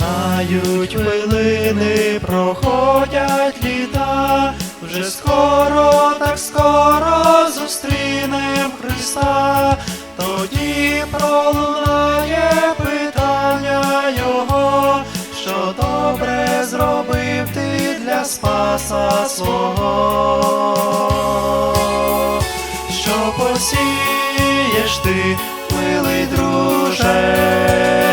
Минають хвилини, проходять літа, вже скоро, так скоро зустрінем Христа, тоді пролунає питання Його, що добре зробив ти для спаса свого, що посієш ти, милий друже,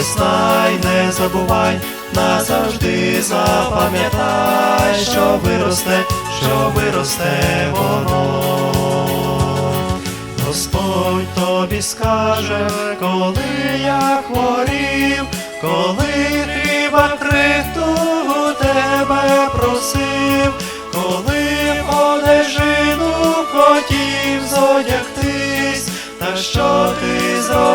але знай, не забувай, назавжди запам'ятай, що виросте, що виросте воно. Господь тобі скаже, коли я хворів, коли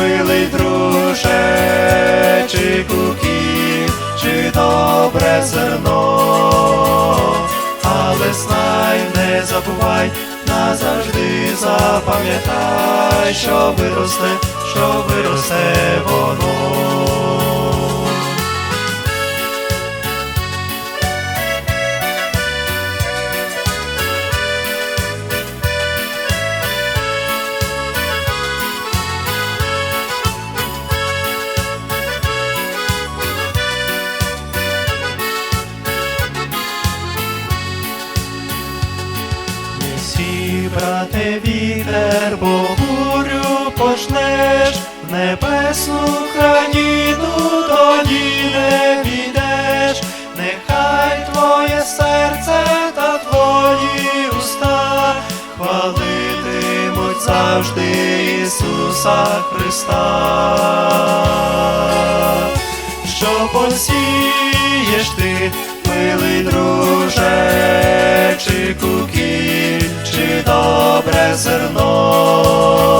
милий друже, чи кукіль, чи добре зерно, але знай, не забувай, назавжди запам'ятай, що виросте, що виросте воно. Пожнеш, в небесну країну тоді не підеш, нехай твоє серце та твої уста хвалитимуть завжди Ісуса Христа. Що посієш ти, милий друже, чи кукіль, чи добре зерно,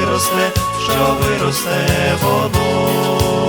виросте, що виросте воно.